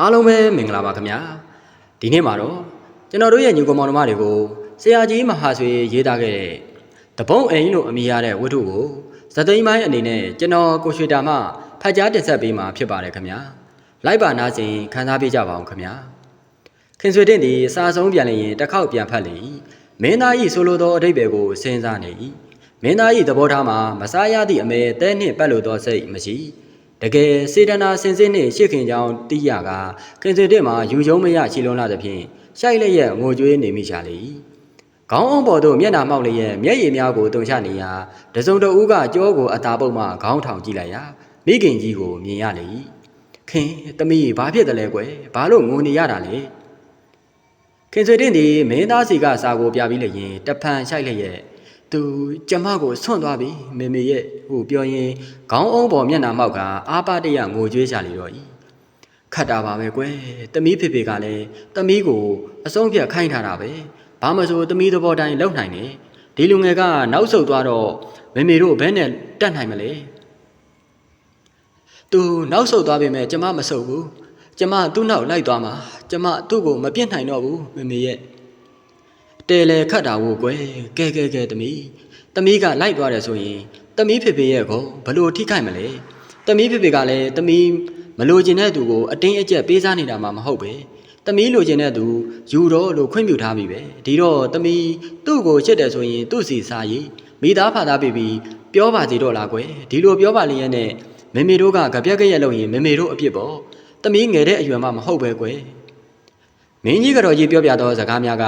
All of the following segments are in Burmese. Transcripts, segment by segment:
အားလုံးပဲမင်္ဂလာပါခင်ဗျာဒီနေ့မှာတော့ကျွန်တော်တို့ရဲ့ညီကောင်မောင်နှမတွေကိုဆရာကြီးမဟာဆွေရေးသားခဲ့တဲ့တပုံးအိမ်လို့အမည်ရတဲ့ဝတ္ထုကိုဇသိမ်းမိုင်းအနေနဲ့ကျွန်တော်ကိုရွှေတာမှဖတ်ကြားတင်ဆက်ပေးမှာဖြစ်ပါတယ်ခင်ဗျာလိုက်ပါနာစဉ်ခန်းစားပေးကြပါအောင်ခင်ဗျာခင်ဆွေတင့်ဒီစာဆုံးပြန်လျင်တစ်ခေါက်ပြန်ဖတ်လေ၏မင်းသားဤဆိုလိုသောအဓိပ္ပာယ်ကိုစဉ်းစားနေ၏မင်းသားဤသဘောထားမှာမစားရသည့်အမဲတဲနှင့်ပတ်လို့သောစိတ်မရှိ တကယ်စေတနာစင်စစ်နှင့်ရှစ်ခင်ကြောင်းတိရကခင်စေတဲ့မှာယူယုံမရချီလွန်လာသဖြင့်ရှိုက်လက်ရဲ့ငိုကြွေးနေမိချလေ၏ခေါင်းအောင်ပေါ်သို့မျက်နာမောက်လျက်မျက်ရည်များကိုတုံချနေရာတစုံတဦးကကြောကိုအသာပုတ်မှခေါင်းထောင်ကြည့်လိုက်ရာမိခင်ကြီးကိုမြင်ရလေ၏ခင်တမီးဘာဖြစ်တယ်လဲကွယ်ဘာလို့ငိုနေရတာလဲခင်စေတဲ့သည်မင်းသားစီကစာကိုပြပြီးလျင်တဖန်ရှိုက်လျက် သူကျမကိုဆွန့်သွားပြီမေမေရဲ့ဟိုပြောရင်ခေါင်းအုံးပေါ်မျက်နှာမောက်ကအာပတရငိုကြွေးချလေတော့ဤခတ်တာပါပဲကွယ်တမီးဖေဖေကလည်းတမီးကိုအဆုံးဖြတ်ခိုင်းထားတာပဲဘာမဆိုတမီးသဘောတိုင်းလောက်နိုင်တယ်ဒီလူငယ်ကနောက်ဆုတ်သွားတော့မေမေတို့ဘဲနဲ့တတ်နိုင်မလဲသူနောက်ဆုတ်သွားပြီမဲ့ကျမမဆုတ်ဘူးကျမသူ့နောက်လိုက်သွားမှာကျမသူ့ကိုမပြစ်နိုင်တော့ဘူးမေမေရဲ့ တဲလေခတ်တာကိုကွယ်ကဲကဲကဲတမီးတမီးကလိုက်သွားတယ်ဆိုရင်တမီးဖေဖေရဲ့ကိုဘလို့ထိခိုက်မလဲတမီးဖေဖေကလည်းတမီးမလိုချင်တဲ့သူကိုအတင်းအကျပ်ပေးစားနေတာမှမဟုတ်ပဲတမီးလိုချင်တဲ့သူယူတော့လို့ခွင့်ပြုထားပြီပဲဒီတော့တမီးသူ့ကိုချစ်တယ်ဆိုရင်သူ့စီစားရည်မိသားဖာသားပြီးပြီးပြောပါစီတော့လားကွယ်ဒီလိုပြောပါလျက်နဲ့မေမေတို့ကကြပြက်ကြက်လို့ရင်မေမေတို့အပြစ်ပေါ့တမီးငယ်တဲ့အရွယ်မှမဟုတ်ပဲကွယ် မင်းကြီးကတော်ကြီးပြောပြသောစကားများက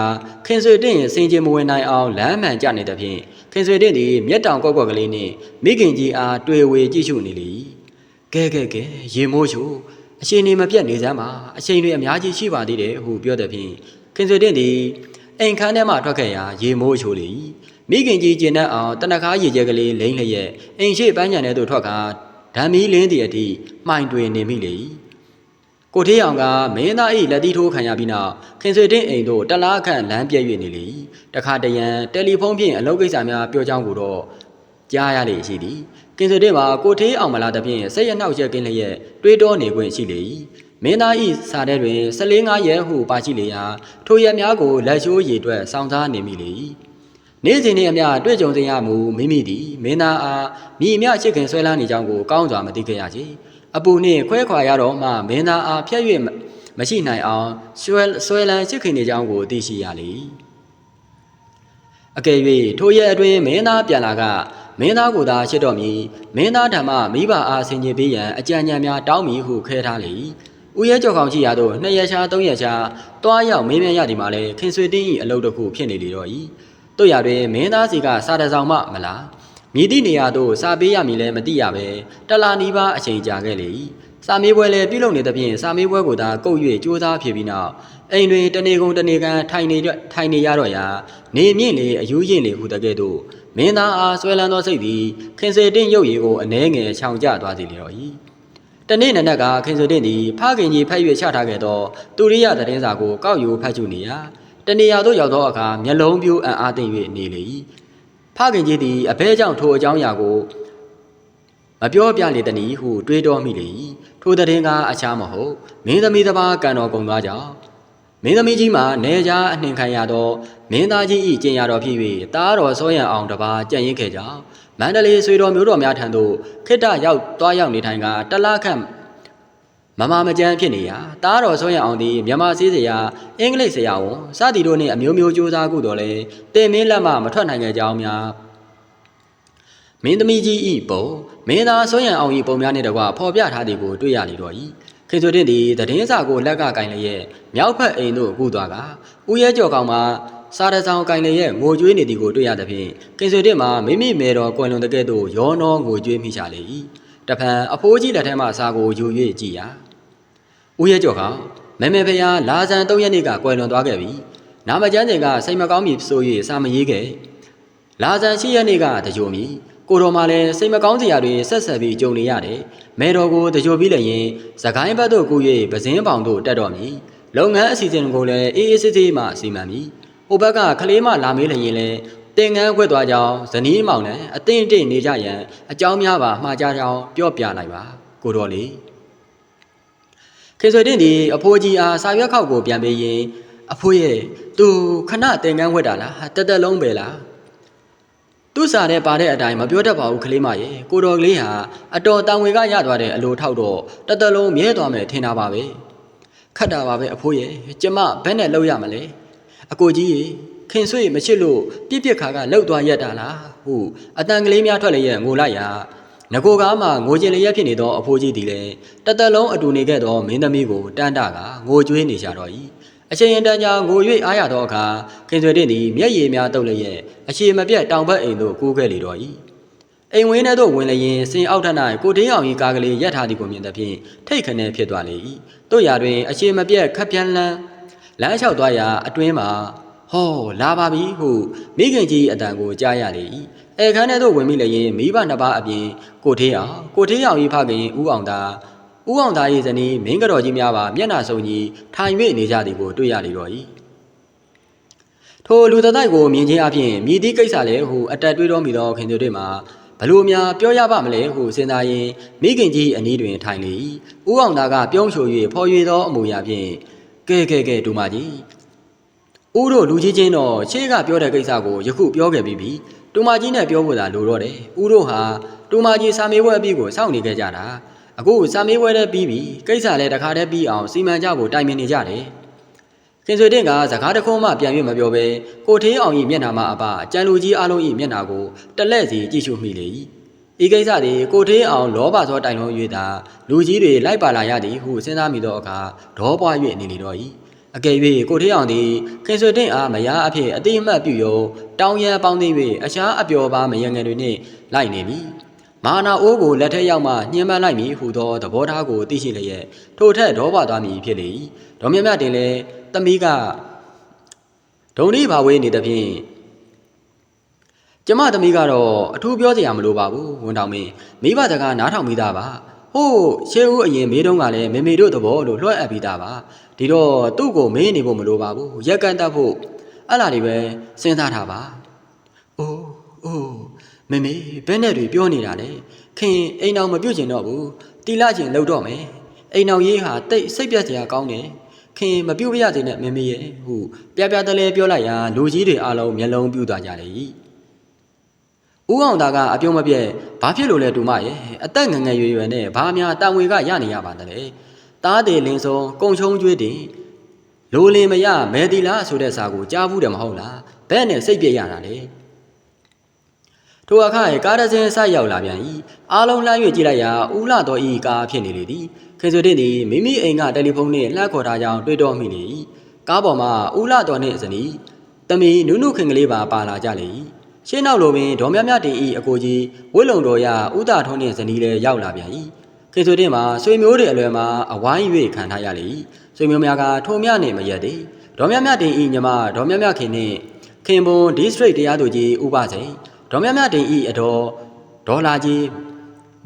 ခင်ဆွေတင့်ရင်စင်ကြင်မဝင်နိုင်အောင်လမ်းမှန်ကြနေတဲ့ဖြင့်ခင်ဆွေတင့်သည်မျက်တောင်ကွက်ကွက်ကလေးနှင့်မိခင်ကြီးအားတွေ့ဝေကြည့်ရှုနေလေ၏ကဲကဲကဲရေမိုးချိုအချိန်နေမပြတ်နေစမ်းပါအချိန်တွေအများကြီးရှိပါသေးတယ်ဟုပြောတဲ့ဖြင့်ခင်ဆွေတင့်သည်အိမ်ခန်းထဲမှထွက်ခဲ့ရာရေမိုးချိုလေ၏မိခင်ကြီးကျင်တတ်အောင်တနခါရေကျဲကလေးလိမ့်လျက်အိမ်ရှိပန်းညံထဲသို့ထွက်ကာဓာမီလင်းသည့်အထိမှိုင်တွင်နေမိလေ၏ ကိုထေးအောင်ကမင်းသား၏လက်သီးထိုးခံရပြီးနောက်ခင်ဆွေတင်းအိမ်သို့တလားခန့်လမ်းပြည့်၍နေလေ၏တခါတရံတယ်လီဖုန်းဖြင့်အလုပ်ကိစ္စများပြောကြောင်းကိုတော့ကြားရလေရှိသည်ကင်ဆွေတင်းမှာကိုထေးအောင်မလာသဖြင့်စိတ်ရနှောက်ရက်ကင်းလျက်တွေးတောနေခွင့်ရှိလေ၏မင်းသား၏စာထဲတွင်14ငါးရဲဟုပါရှိလေရာထိုရက်များကိုလက်ရှိုးရည်အတွက်စောင့်စားနေမိလေ၏နေ့စဉ်နေ့အမျှတွေ့ကြုံစင်ရမူမိမိသည်မင်းသားအားမိအမျှချစ်ခင်ဆွဲလန်းနေကြောင်းကိုကောင်းစွာမသိခဲ့ရချေ အပူနှင့်ခွဲခွာရတော့မှမင်းသားအားဖျက်၍မရှိနိုင်အောင်ဆွဲဆွဲလန်းချစ်ခင်နေကြောင်းကိုသိရှိရလေအကယ်၍ထိုရက်အတွင်းမင်းသားပြန်လာကမင်းသားကိုသာချစ်တော်မူမင်းသားဓမ္မမိဘအားဆင်ခြင်ပေးရန်အကြံဉာဏ်များတောင်းမည်ဟုခဲထားလေဥရဲကြော်ကောင်ကြည့်ရတော့နှစ်ရက်ချာသုံးရက်ချာတွားရောက်မင်းမြတ်ရဒီမှာလဲခင်ဆွေတင်း၏အလုပ်တစ်ခုဖြစ်နေလေတော့၏တို့ရတွင်မင်းသားစီကစားတစောင်မှမလား မြည်သည့်နေရာသို့စာပေးရမည်လဲမသိရပဲတလာနီးပါအချိန်ကြာခဲ့လေ၏စာမေးပွဲလည်းပြုလုပ်နေသဖြင့်စာမေးပွဲကိုသာကုတ်၍စူးစမ်းဖြစ်ပြီးနောက်အိမ်တွင်တနေကုန်တနေကန်ထိုင်နေထိုင်နေရတော့ရာနေမြင့်လေအယူရင်လေဟူတကဲ့သို့မင်းသားအားဆွဲလန်းသောစိတ်သည်ခင်စေတင့်ရုပ်ရည်ကိုအနှဲငယ်ချောင်ကျသွားစေလေတော့၏တနေ့နနက်ကခင်စေတင့်သည်ဖခင်ကြီးဖက်၍ချထားခဲ့သောတူရိယသတင်းစာကိုကောက်ယူဖတ်ကြည့်နေရာတနေရာသို့ရောက်သောအခါမျက်လုံးပြိုးအံ့အားသင့်၍နေလေ၏ ဖခင်ကြီးသည်အဘဲကြောင့်ထိုအကြောင်းအရာကိုမပြောပြလေတနည်းဟုတွေးတောမိလေ၏ထိုတဲ့ရင်ကအခြားမဟုတ်မင်းသမီးတစ်ပါးကံတော်ကုန်သွားကြောင်းမင်းသမီးကြီးမှာနေကြားအနှင်ခံရသောမင်းသားကြီး၏ကျင်ရတော်ဖြစ်၍တားတော်စောရန်အောင်တစ်ပါးကြံ့ရင်ခဲ့ကြောင်းမန္တလေးဆွေတော်မျိုးတော်များထံသို့ခိတ္တရောက်သွားရောက်နေထိုင်ကတလားခန့် မမမကြမ်းဖြစ်နေရာတားတော်ဆုံးရအောင်သည်မြန်မာစည်းစရာအင်္ဂလိပ်ဆရာဝန်စသည်တို့နှင့်အမျိုးမျိုးစူးစမ်းကုတော်လဲတင်မင်းလက်မှမထွက်နိုင်ကြကြောင်းများမင်းသမီးကြီးဤပုံမင်းသားဆုံးရအောင်ဤပုံများနှင့်တကွဖော်ပြထားသည်ကိုတွေ့ရလေတော့၏ခေဆိုတင်သည်သတင်းစာကိုလက်ကကင်လျက်မြောက်ဖက်အိမ်သို့ကူသွားကဥရဲကြော်ကောင်မှာစားတဆောင်ကင်လျက်ငိုကြွေးနေသည်ကိုတွေ့ရသဖြင့်ကင်ဆိုတင်မှာမိမိမေတော်ကွယ်လွန်တဲ့ကဲ့သို့ရောနောငိုကြွေးမိချလေ၏တဖန်အဖိုးကြီးလက်ထဲမှစားကိုယူ၍ကြည်ရာ ဦးရဲကျော်ကမမေဖျားလာဇန်၃ရက်နေ့ကကွယ်လွန်သွားခဲ့ပြီနာမကျန်းချိန်ကစိတ်မကောင်းမီဆို၍စာမရေးခဲ့လာဇန်၈ရက်နေ့ကတကြိုမီကိုတော်မှလည်းစိတ်မကောင်းစရာတွေဆက်ဆက်ပြီးကြုံနေရတယ်မဲတော်ကိုတကြိုပြီးလည်းရင်သခိုင်းဘက်သို့ကူ၍ပဇင်းပေါင်တို့တက်တော်မည်လုပ်ငန်းအစီအစဉ်ကိုလည်းအေးအေးဆေးဆေးမှစီမံမည်ဟိုဘက်ကကလေးမလာမေးလည်းရင်လည်းတင်ငန်းခွက်သွားကြောင်းဇနီးမောင်နဲ့အသင့်တင့်နေကြရန်အကြောင်းများပါမှားကြကြောင်းပြောပြလိုက်ပါကိုတော်လေး ခင်ဆွေတင်ဒီအဖိုးကြီးအားစာရွက်ခောက်ကိုပြန်ပေးရင်အဖိုးရဲ့သူခဏတင်ကန်းဝက်တာလားတက်တက်လုံးပဲလားသူ့စာနဲ့ပါတဲ့အတိုင်းမပြောတတ်ပါဘူးကလေးမရဲ့ကိုတော်ကလေးဟာအတော်တန်ဝေကရသွားတဲ့အလိုထောက်တော့တက်တက်လုံးမြဲသွားမယ်ထင်တာပါပဲခတ်တာပါပဲအဖိုးရဲ့ကျမဘယ်နဲ့လောက်ရမလဲအကိုကြီးရေခင်ဆွေမချစ်လို့ပြစ်ပြစ်ခါကလှုပ်သွားရက်တာလားဟုတ်အတန်ကလေးများထွက်လည်းရဲ့ငိုလိုက်ရ ငကိုကားမှငိုကျင်လျက်ဖြစ်နေသောအဖိုးကြီးသည်လည်းတက်တက်လုံးအတူနေခဲ့သောမင်းသမီးကိုတန်းတကငိုကြွေးနေကြတော့၏အချိန်ရင်တန်းကြာငို၍အားရသောအခါခင်ဆွေတင်သည်မျက်ရည်များတုပ်လျက်အရှိမပြတ်တောင်ဘက်အိမ်သို့ကူးခဲ့လေတော့၏အိမ်ဝင်းထဲသို့ဝင်လျင်စင်အောက်ထ၌ကိုတင်းအောင်၏ကားကလေးရက်ထားသည်ကိုမြင်သဖြင့်ထိတ်ခနဲဖြစ်သွားလေ၏တို့ရာတွင်အရှိမပြတ်ခပ်ပြန်လန်းလမ်းလျှောက်သွားရာအတွင်းမှာဟောလာပါပြီဟုမိခင်ကြီးအတန်ကိုကြားရလေ၏ အဲခန်းထဲသို့ဝင်မိလျင်မိဘနှစ်ပါးအပြင်ကိုထေးအောင်ကိုထေးအောင်၏ဖခင်ဦးအောင်သာဦးအောင်သာ၏ဇနီးမင်းကတော်ကြီးများပါမျက်နှာစုံကြီးထိုင်၍နေကြသည်ကိုတွေ့ရလေတော့၏ထိုလူသတိုက်ကိုမြင်ချင်းအပြင်မြည်သည့်ကိစ္စလဲဟုအတက်တွေးတော်မူသောခင်သူတွေမှာဘလို့များပြောရပါမလဲဟုစဉ်းစားရင်မိခင်ကြီးအနီးတွင်ထိုင်လေ၏ဦးအောင်သာကပြုံးချို၍ဖော်ရွေသောအမူအရာဖြင့်ကဲကဲကဲဒူမကြီးဦးတို့လူကြီးချင်းတော့ရှေးကပြောတဲ့ကိစ္စကိုယခုပြောခဲ့ပြီးပြီ တူမကြီးနဲ့ပြောဖို့သာလိုတော့တယ်ဦးတို့ဟာတူမကြီးစာမေးပွဲအပြီးကိုစောင့်နေခဲ့ကြတာအခုစာမေးပွဲလည်းပြီးပြီကိစ္စလည်းတခါတည်းပြီးအောင်စီမံကြဖို့တိုင်ပင်နေကြတယ်ခင်ဆွေတင်ကစကားတခုမှပြန်၍မပြောဘဲကိုထေးအောင်၏မျက်နှာမှအပကြံလူကြီးအလုံး၏မျက်နှာကိုတလက်စီကြည့်ရှုမိလေ၏ဤကိစ္စသည်ကိုထေးအောင်လောဘသောတိုင်လုံး၍သာလူကြီးတွေလိုက်ပါလာရသည်ဟုစဉ်းစားမိသောအခါဒေါပွား၍နေလေတော့၏ အကယ်၍ကိုထေးအောင်သည်ခင်ဆွေတင်အားမယားအဖြစ်အတိအမှတ်ပြုယုံတောင်းရန်ပေါင်းသိ၍အခြားအပျော်ပါမယံငယ်တွေနှင့်လိုက်နေပြီမာနာအိုးကိုလက်ထက်ရောက်မှညှင်းပန်းလိုက်မည်ဟုသောသဘောထားကိုသိရှိလျက်ထိုထက်ဒေါပွားသွားမည်ဖြစ်လေ၏ဒေါမြတ်မြတ်တင်လည်းသမီးကဒုံဒီဘာဝေးနေသဖြင့်ကျမသမီးကတော့အထူးပြောစရာမလိုပါဘူးဝန်တော်မင်းမိဘတကားနားထောင်မိသားပါဟိုးရှေးဦးအရင်မေးတုန်းကလည်းမေမေတို့သဘောလို့လွှဲအပ်ပြီးသားပါ ဒီတော့သူ့ကိုမေးနေဖို့မလိုပါဘူးရက်ကန်တက်ဖို့အဲ့လာတွေပဲစဉ်းစားထားပါအိုးအိုးမေမေဘယ်နဲ့တွေပြောနေတာလဲခင်အိမ်အောင်မပြုတ်ကျင်တော့ဘူးတီလာကျင်လှုပ်တော့မယ်အိမ်အောင်ရေးဟာတိတ်စိတ်ပြတ်စရာကောင်းတယ်ခင်မပြုတ်ပြရသေးနဲ့မေမေရဲ့ဟုပြပြတလဲပြောလိုက်ရာလူကြီးတွေအားလုံးမျက်လုံးပြူသွားကြလေ၏ဦးအောင်သားကအပြုံးမပြဲဘာဖြစ်လို့လဲတူမရဲ့အသက်ငငယ်ရွယ်ရွယ်နဲ့ဘာများတန်ဝေကရနေရပါသလဲ တားတယ်လင်းစုံကုံချုံကျွေးတင်လိုလင်မရမဲတီလားဆိုတဲ့စာကိုကြားဘူးတယ်မဟုတ်လားဘဲ့နဲ့စိတ်ပြည့်ရတာလေထိုအခါရဲ့ကားတစ်စင်းဆက်ရောက်လာပြန်၏အားလုံးလှမ်း၍ကြည့်လိုက်ရာဦးလာတော်ဤကားဖြစ်နေလေသည်ခေဆိုတဲ့သည်မိမိအိမ်ကတယ်လီဖုန်းနှင့်လှမ်းခေါ်ထားကြောင်းတွေ့တော့မိလေ၏ကားပေါ်မှာဦးလာတော်နှင့်ဇနီးတမီနုနုခင်ကလေးပါပါလာကြလေ၏ရှင်းနောက်လိုပင်ဒေါ်မြမြတင်ဤအကိုကြီးဝိလုံတော်ရဥတာထုံးနှင့်ဇနီးလည်းရောက်လာပြန်၏ ခေဆိုတဲ့မှာဆွေမျိုးတွေအလွယ်မှာအဝိုင်း၍ခံထားရလေ၏ဆွေမျိုးများကထိုမြနှင့်မရက်သေးဒေါ်မြမြတင်ဤညီမဒေါ်မြမြခင်နှင့်ခင်ပွန် district တရားသူကြီးဥပစိန်ဒေါ်မြမြတင်ဤအတော်ဒေါ်လာကြီး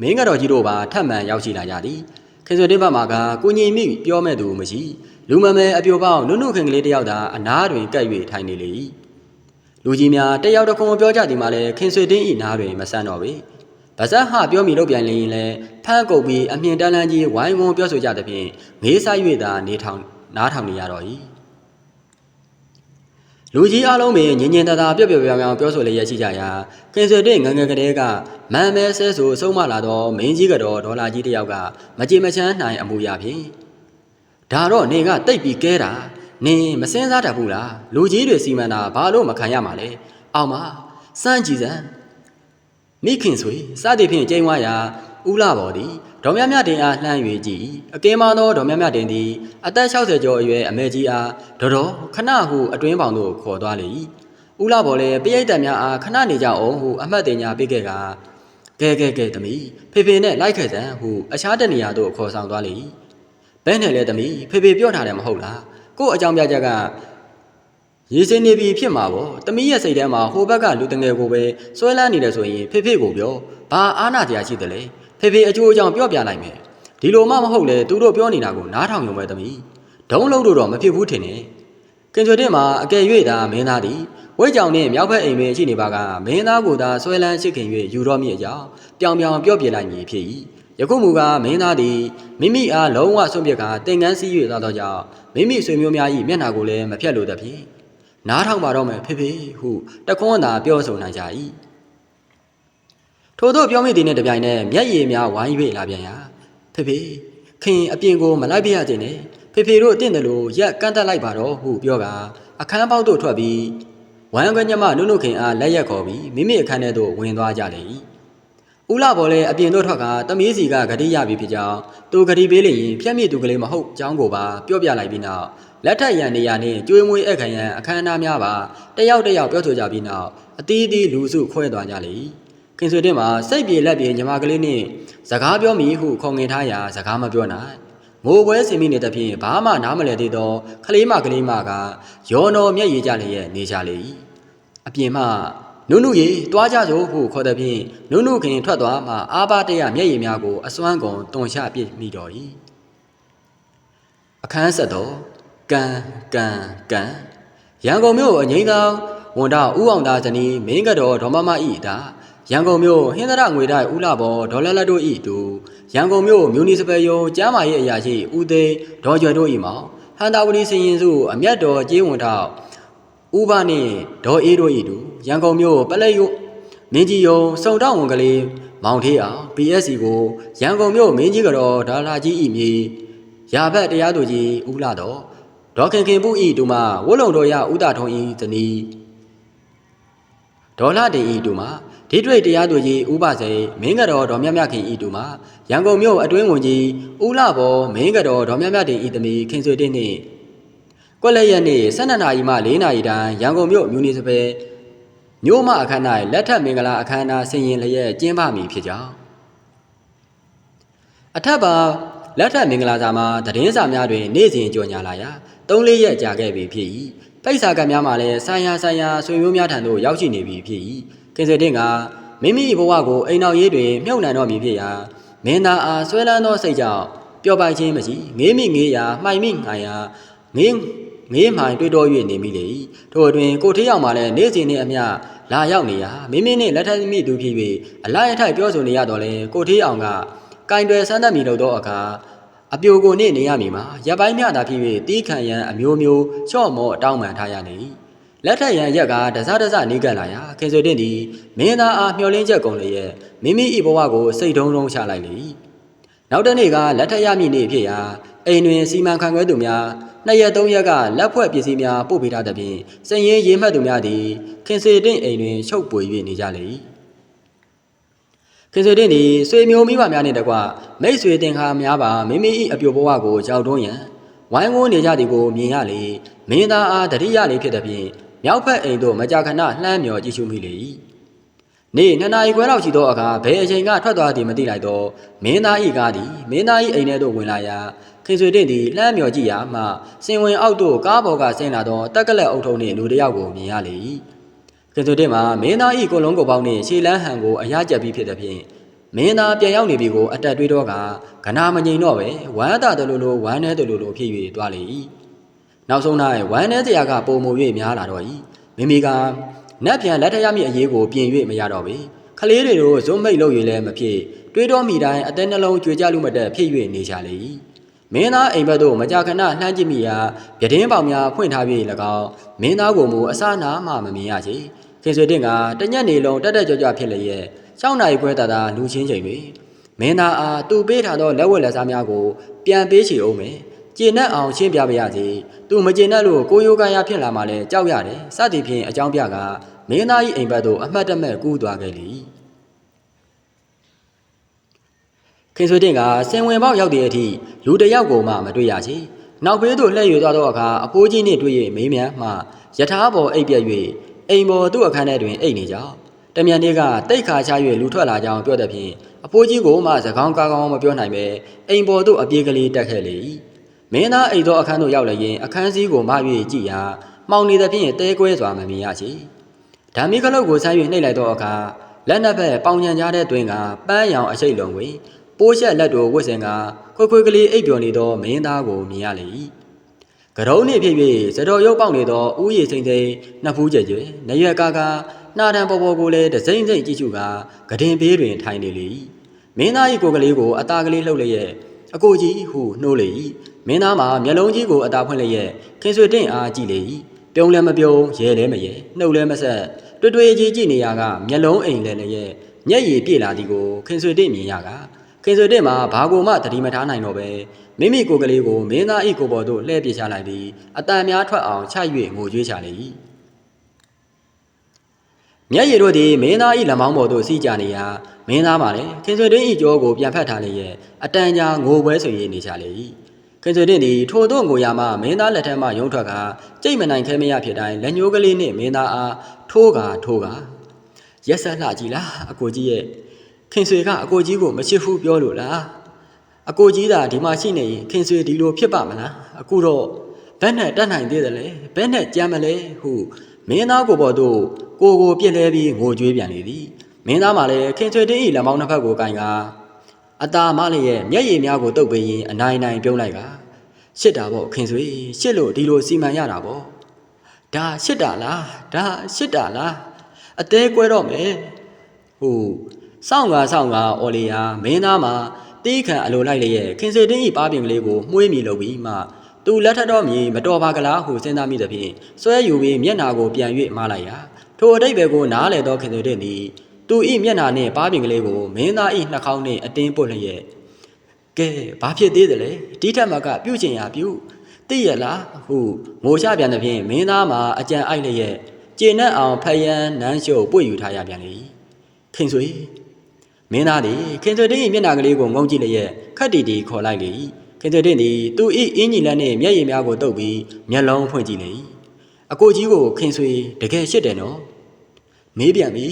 မင်းကတော်ကြီးတို့ပါထပ်မံရောက်ရှိလာကြသည်ခင်စွေတဲ့ဘက်မှာကကိုညီမိပြောမဲ့သူမရှိလူမမဲအပြိုပေါင်းနုနုခင်ကလေးတယောက်သာအနားတွင်ကပ်၍ထိုင်နေလေ၏လူကြီးများတယောက်တစ်ခုပြောကြသည်မှာလည်းခင်စွေတင်းဤနားတွင်မဆန်းတော့ပေ ဗဇက်ဟပြောမိလို့ပြန်လရင်လည်းဖမ်းကုပ်ပြီးအမြင်တန်းလန်းကြီးဝိုင်းဝန်းပြောဆိုကြသဖြင့်ငေးဆိုင်၍သာနေထောင်နားထောင်နေရတော့၏လူကြီးအလုံးပင်ညင်ညင်တသာပြက်ပြက်ပြောင်ပြောင်ပြောဆိုလျက်ရှိကြရာကင်ဆယ်တဲ့ငငယ်ကလေးကမန်မဲဆဲဆိုဆုံးမလာတော့မင်းကြီးကတော့ဒေါ်လာကြီးတယောက်ကမကြေမချမ်းနိုင်အမူအရာဖြင့်ဒါတော့နေကတိတ်ပြီးကဲတာနင်မစင်းစားတတ်ဘူးလားလူကြီးတွေစီမံတာဘာလို့မခံရမှာလဲအောင်မစမ်းကြည့်စမ်း မိခင်ဆွေစသည်ဖြင့်ကျိန်းဝါရာဥလာပေါ်သည်ဒေါ်မြမြတင်အားလှမ်း၍ကြည်အကင်းမသောဒေါ်မြမြတင်သည်အသက်60ကျော်အရွယ်အမေကြီးအားဒေါ်တော်ခဏဟုအတွင်းပေါင်သို့ခေါ်သွားလေ၏ဥလာပေါ်လည်းပရိသတ်များအားခဏနေကြအောင်ဟုအမှတ်တင်ညာပေးခဲ့ကကဲကဲကဲသမီးဖေဖေနဲ့လိုက်ခဲ့စမ်းဟုအခြားတနေရာသို့ခေါ်ဆောင်သွားလေ၏ဘဲနဲ့လဲသမီးဖေဖေပြောထားတယ်မဟုတ်လားကို့အကြောင်းပြချက်က ရေစင်းနေပြီဖြစ်မှာပေါ့တမီးရဲ့စိတ်ထဲမှာဟိုဘက်ကလူတငယ်ကိုပဲဆွဲလန်းနေတယ်ဆိုရင်ဖေဖေကိုပြောဘာအားနာတရားရှိတယ်လဲဖေဖေအကျိုးအကြောင်းပြောပြလိုက်မယ်ဒီလိုမှမဟုတ်လေသူတို့ပြောနေတာကိုနားထောင်ရုံပဲသမီးဒုံလုံးလို့တော့မဖြစ်ဘူးထင်တယ်ကင်ချွေတဲ့မှာအကယ်၍သာမင်းသားသည်ဝိတ်ကြောင်နှင့်မြောက်ဘက်အိမ်တွင်ရှိနေပါကမင်းသားကိုသာဆွဲလန်းရှိခင်၍ယူတော့မိအကြောင်းပြောင်ပြောင်ပြောပြလိုက်မည်ဖြစ်၏ယခုမူကားမင်းသားသည်မိမိအားလုံးဝဆွန့်ပစ်ကာတင်ကန်းစည်း၍သွားသောကြောင့်မိမိဆွေမျိုးများ၏မျက်နှာကိုလည်းမဖြတ်လိုသဖြင့် နားထောင်ပါတော့မယ်ဖေဖေဟုတခွန်းသာပြောဆိုနိုင်ကြ၏ထို့သောပြောမိသည်နှင့်တပြိုင်နက်မျက်ရည်များဝိုင်း၍လာပြန်ရာဖေဖေခင်အပြင်ကိုမလိုက်ပြရခြင်းနဲ့ဖေဖေတို့အင့်တယ်လို့ရက်ကန့်တက်လိုက်ပါတော့ဟုပြောကာအခန်းပေါက်သို့ထွက်ပြီးဝမ်းခွညမနုနုခင်အားလက်ရက်ခေါ်ပြီးမိမိအခန်းထဲသို့ဝင်သွားကြလေ၏ဦးလာပေါ်လည်းအပြင်သို့ထွက်ကတမီးစီကဂတိရပြီဖြစ်ကြောင်းသူဂတိပေးလျင်ဖြတ်မြစ်သူကလေးမဟုတ်ကြောင်းကိုပါပြောပြလိုက်ပြီးနောက် လက်ထက်ရန်နေရနှင့်ကျွေးမွေးအခမ်းရန်အခမ်းအနားများပါတယောက်တယောက်ပြောဆိုကြပြီးနောက်အသီးသီးလူစုခွဲသွားကြလေ၏ခင်ဆွေတင်မှာစိတ်ပြေလက်ပြေညီမကလေးနှင့်စကားပြောမိဟုခုံငင်ထားရာစကားမပြောနိုင်ငိုပွဲစင်မိနေသဖြင့်ဘာမှနားမလည်သေးသောခလေးမကလေးမကရောတော်မျက်ရည်ကြလျက်နေကြလေ၏အပြင်မှနုနုရေတွားကြစို့ဟုခေါ်သည်ဖြင့်နုနုခင်ထွက်သွားမှအာဘတရမျက်ရည်များကိုအစွမ်းကုန်တွန်ချပြစ်မိတော်၏အခန်းဆက်တော် ကံကံကံရန်ကုန်မြို့အငိမ့်သောဝန်တော်ဦးအောင်သားဇနီးမင်းကတော်ဒေါ်မမဤတာရန်ကုန်မြို့ဟင်းသရငွေတိုက်ဦးလာဘော်ဒေါ်လက်လက်တို့ဤတူရန်ကုန်မြို့မြူနီစပယ်ယုံကျမ်းမာရေးအရာရှိဦးသိန်းဒေါ်ကျွယ်တို့ဤမောင်ဟန်တာဝတီစရင်စုအမျက်တော်ကျေးဝန်ထောက်ဦးဘနှင့်ဒေါ်အေးတို့ဤတူရန်ကုန်မြို့ပလက်ယုမင်းကြီးယုံစုံတောင်းဝန်ကလေးမောင်ထေးအောင် PSC ကိုရန်ကုန်မြို့မင်းကြီးကတော်ဒေါ်လာကြီးဤမြေရာဘက်တရားသူကြီးဦးလာတော် ဒေါ်ခင်ခင်ပုဤတူမဝုလုံတော်ရဦးတာထုံဤဇနီးဒေါ်လာတင်ဤတူမဒီတွေ့တရားသူကြီးဦးပါစေမင်းကတော်ဒေါ်မြတ်မြခင်ဤတူမရန်ကုန်မြို့အတွင်းဝင်ကြီးဦးလာဘောမင်းကတော်ဒေါ်မြတ်မြတင်ဤသမီးခင်ဆွေတင်းနှင့်ကွက်လက်ရက်နေ့12နာရီမှ4နာရီတန်းရန်ကုန်မြို့မြူနီစပယ်မြို့မအခမ်းအနားလက်ထက်မင်္ဂလာအခမ်းအနားဆင်ရင်လျက်ကျင်းပမည်ဖြစ်ကြောင်းအထက်ပါ လက်ထက်မင်္ဂလာစာမှာသတင်းစာများတွင်နေ့စဉ်ကြော်ညာလာရာ၃၄ရက်ကြာခဲ့ပြီဖြစ်၏ပိတ်စာကများမှာလည်းဆိုင်ရာဆိုင်ရာဆွေမျိုးများထံသို့ရောက်ရှိနေပြီဖြစ်၏ခင်စေတင်ကမိမိဘဝကိုအိမ်တော်ရေးတွင်မြုပ်နှံတော်မူဖြစ်ရာမင်းသားအားဆွဲလန်းသောစိတ်ကြောင့်ပျော်ပိုင်ခြင်းမရှိငေးမိငေးရာမှိုင်မိငိုင်ရာငေးငေးမှိုင်တွေ့တော်၍နေမိလေ၏ထို့အတွင်ကိုထေးရောက်မှလည်းနေ့စဉ်နှင့်အမျှလာရောက်နေရာမိမိနှင့်လက်ထပ်မိသူဖြစ်၍အလိုက်အထိုက်ပြောဆိုနေရတော့လဲကိုထေးအောင်က ကင်တွယ်ဆန်းသက်မိလို့သောအခါအပြိုကိုနှင့်နေရမည်မှာရပ်ပိုင်းမြတာဖြစ်၍တီးခံရန်အမျိုးမျိုးချော့မော့တောင်းပန်ထားရနေ၏လက်ထက်ရန်ရက်ကတစတစနေကပ်လာရာခင်ဆွေတင်သည်မင်းသားအားမျှော်လင့်ချက်ကုန်လျက်မိမိ၏ဘဝကိုစိတ်ထုံးထုံးချလိုက်လေ၏နောက်တစ်နေ့ကလက်ထက်ရမည်နေ့ဖြစ်ရာအိမ်တွင်စီမံခန့်ခွဲသူများနှစ်ရက်သုံးရက်ကလက်ဖွဲ့ပစ္စည်းများပို့ပေးထားသဖြင့်စင်ရင်ရေးမှတ်သူများသည်ခင်စေတင့်အိမ်တွင်ချုပ်ပွေ၍နေကြလေ၏ ခင်စေတင့်သည်ဆွေမျိုးမိဘများနှင့်တကွမိတ်ဆွေတင်ခါများပါမိမိ၏အပြိုဘဝကိုကြောက်တွန်းရန်ဝိုင်းဝန်းနေကြသည်ကိုမြင်ရလေမင်းသားအားတတိယလေးဖြစ်သဖြင့်မြောက်ဖက်အိမ်သို့မကြာခဏလှမ်းမြော်ကြည့်ရှုမိလေ၏နေ့နှစ်နာရီခွဲလောက်ရှိသောအခါဘယ်အချိန်ကထွက်သွားသည်မသိလိုက်သောမင်းသား၏ကားသည်မင်းသား၏အိမ်ထဲသို့ဝင်လာရာခင်ဆွေတင့်သည်လှမ်းမြော်ကြည့်ရာမှစင်ဝင်အောက်သို့ကားပေါ်ကဆင်းလာသောတက်ကလက်အုပ်ထုံနှင့်လူတစ်ယောက်ကိုမြင်ရလေ၏ ခင်ဆွေတင့်မှာမင်းသား၏ကိုလုံးကိုပေါင်းနှင့်ရှေလန်းဟန်ကိုအရကြက်ပြီးဖြစ်သည်ဖြင့်မင်းသားပြန်ရောက်နေပြီကိုအတက်တွေးတော့ကကနာမငိန်တော့ပဲဝမ်းသာတယ်လို့လို့ဝမ်းနေတယ်လို့လို့ဖြစ်၍သွားလေ၏နောက်ဆုံး၌ဝမ်းနေစရာကပုံမူ၍များလာတော့၏မိမိကနတ်ပြန်လက်ထရမည့်အရေးကိုပြင်၍မရတော့ပေခလေးတွေတို့ဇွတ်မိတ်လို့၍လည်းမဖြစ်တွေးတော့မိတိုင်းအသက်နှလုံးကြွေကြလို့မတက်ဖြစ်၍နေကြလေ၏ မင်းသားအိမ်ဘက်သို့မကြာခဏလှမ်းကြည့်မိရာပြတင်းပေါင်များဖွင့်ထားပြီး၎င်းမင်းသားကိုမူအစနာမှမမြင်ရချေခင်ဆွေတင်ကတညက်နေလုံးတက်တက်ကြွကြွဖြစ်လျက်၆နိုင်ခွဲတာတာလူချင်းချိန်တွင်မင်းသားအားသူ့ပေးထားသောလက်ဝက်လက်စားများကိုပြန်ပေးချေအောင်မယ်ကျေနပ်အောင်ရှင်းပြပါရစေသူမကျေနပ်လို့ကိုယိုကန်ရဖြစ်လာမှလည်းကြောက်ရတယ်စသည်ဖြင့်အကြောင်းပြကမင်းသား၏အိမ်ဘက်သို့အမှတ်တမဲ့ကူးသွားခဲ့လေ ခင်ဆွေတင်ကစင်ဝင်ပေါက်ရောက်တဲ့အထိလူတစ်ယောက်ကိုမှမတွေ့ရချေနောက်ဘေးသို့လှည့်ရွသွားသောအခါအဖိုးကြီးနှင့်တွေ့၍မေးမြန်းမှယထာပေါ်အိပ်ပြက်၍အိမ်ပေါ်သူ့အခန်းထဲတွင်အိပ်နေကြောင်းတမြန်လေးကတိတ်ခါချ၍လူထွက်လာကြောင်းပြောတဲ့ဖြင့်အဖိုးကြီးကိုမှစကောင်းကားကောင်းမပြောနိုင်ပဲအိမ်ပေါ်သို့အပြေးကလေးတက်ခဲ့လေ၏မင်းသားအိမ်သောအခန်းသို့ရောက်လျင်အခန်းစည်းကိုမ၍ကြည့်ရာမှောင်နေသဖြင့်တဲကွဲစွာမမြင်ရချေဓာမီခလုတ်ကိုဆမ်း၍နှိပ်လိုက်သောအခါလက်နှစ်ဖက်ပေါင်ညံကြားတဲ့တွင်ကပန်းရောင်အရှိတ်လုံးတွင် ပိုးရှက်လက်တို့ဝစ်စင်ကခွေခွေကလေးအိပ်ပျော်နေသောမင်းသားကိုမြင်ရလေ၏ကရုံးနှင့်ဖြစ်၍စတော်ရုပ်ပေါက်နေသောဥယျာဉ်စိမ့်စိမ့်နှစ်ဖူးကျဲကျဲနရွက်ကားကားနှာတံပေါ်ပေါ်ကိုလည်းတစိမ့်စိမ့်ကြည့်ရှုကာဂဒင်ဘေးတွင်ထိုင်နေလေ၏မင်းသား၏ကိုယ်ကလေးကိုအသားကလေးလှုပ်လျက်အကိုကြီးဟုနှိုးလေ၏မင်းသားမှာမျက်လုံးကြီးကိုအသားဖွင့်လျက်ခင်ဆွေတင့်အားကြည့်လေ၏ပြုံးလည်းမပြုံးရဲလည်းမရဲနှုတ်လည်းမဆက်တွေ့တွေ့ကြီးကြည့်နေရကမျက်လုံးအိမ်လည်းလည်းရဲ့မျက်ရည်ပြည့်လာသည်ကိုခင်ဆွေတင့်မြင်ရက ခင်ဆွေတင့်မှာဘာကိုမှတတိမထားနိုင်တော့ပဲမိမိကိုယ်ကလေးကိုမင်းသား၏ကိုယ်ပေါ်သို့လှည့်ပြချလိုက်ပြီးအတန်များထွက်အောင်ချ၍ငိုကြွေးချလေ၏မျက်ရည်တို့သည်မင်းသား၏လက်မောင်းပေါ်သို့စီးကြနေရာမင်းသားမှလည်းခင်ဆွေတင့်၏ကြောကိုပြန်ဖက်ထားလျက်အတန်ကြာငိုပွဲဆွေနေကြလေ၏ခင်ဆွေတင့်သည်ထိုသို့ငိုရမှမင်းသားလက်ထက်မှရုံထွက်ကကြိတ်မနိုင်ခဲမရဖြစ်တိုင်းလက်ညှိုးကလေးနှင့်မင်းသားအားထိုးကာထိုးကာရက်ဆက်လှကြည်လားအကိုကြီးရဲ့ ခင်ဆွေကအကိုကြီးကိုမချစ်ဘူးပြောလို့လားအကိုကြီးသာဒီမှာရှိနေရင်ခင်ဆွေဒီလိုဖြစ်ပါမလားအခုတော့ဘယ်နဲ့တတ်နိုင်သေးတယ်လဲဘယ်နဲ့ကြမ်းမလဲဟုမင်းသားကိုပေါ်သို့ကိုကိုပြစ်လဲပြီးငိုကြွေးပြန်လေသည်မင်းသားမှလည်းခင်ဆွေတင်း၏လက်မောင်းနှစ်ဖက်ကိုကင်ကားအตาမလည်းရဲ့မျက်ရည်များကိုတုပ်ပေးရင်အနိုင်နိုင်ပြုံးလိုက်ကရှစ်တာပေါ့ခင်ဆွေရှစ်လို့ဒီလိုစီမံရတာပေါ့ဒါရှစ်တာလားဒါရှစ်တာလားအသေးကွဲတော့မယ်ဟို စောင့်ကားစောင့်ကားအော်လီယာမင်းသားမှာတီးခံအလိုလိုက်လျက်ခင်စေတင်းဤပါပင်ကလေးကိုမှုေးမိလို့ပြီးမှသူလက်ထက်တော့မြည်မတော်ပါကလားဟုစဉ်းစားမိသဖြင့်ဆွဲယူပြီးမျက်နာကိုပြန်၍မှားလိုက်ရာထိုအတိတ်ဘယ်ကိုနားလေတော့ခင်စေတင်းသည်သူဤမျက်နာနှင့်ပါပင်ကလေးကိုမင်းသားဤနှာခေါင်းနှင့်အတင်းပုတ်လျက်ကဲဘာဖြစ်သေးတယ်လဲဒီထက်မှကပြုတ်ချင်ရပြုတ်သိရလားဟုငိုချပြန်တဲ့ဖြင့်မင်းသားမှာအကြံအိုက်လျက်ကျေနပ်အောင်ဖယံနန်းရှုပ်ပွေယူထားရပြန်လေခင်ဆွေ မင်းသားသည်ခင်ဆွေတင်း၏မျက်နှာကလေးကိုငုံကြည့်လျက်ခက်တီတီခေါ်လိုက်လေခင်ဆွေတင်းသည်သူ၏အင်းကြီးလက်နှင့်မျက်ရည်များကိုတုပ်ပြီးမျက်လုံးဖွင့်ကြည့်လေအကိုကြီးကိုခင်ဆွေတကယ်ရှစ်တယ်နော်မေးပြန်ပြီ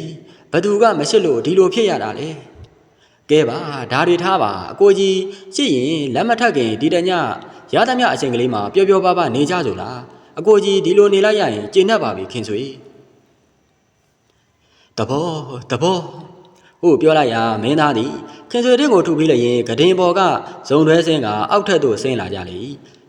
ဘသူကမရှစ်လို့ဒီလိုဖြစ်ရတာလေကဲပါဒါတွေထားပါအကိုကြီးရှစ်ရင်လက်မထက်ခင်ဒီတညရသမျှအချိန်ကလေးမှာပျော်ပျော်ပါပါနေကြစို့လားအကိုကြီးဒီလိုနေလိုက်ရရင်ကျဉ်တတ်ပါပြီခင်ဆွေတဘောတဘော ဟုပြောလိုက်ရာမင်းသားသည်ခင်ဆွေတင်းကိုထုပြီးလျင်ဂဒင်ပေါ်ကဇုံတွဲဆင်းကအောက်ထက်သို့ဆင်းလာကြလေ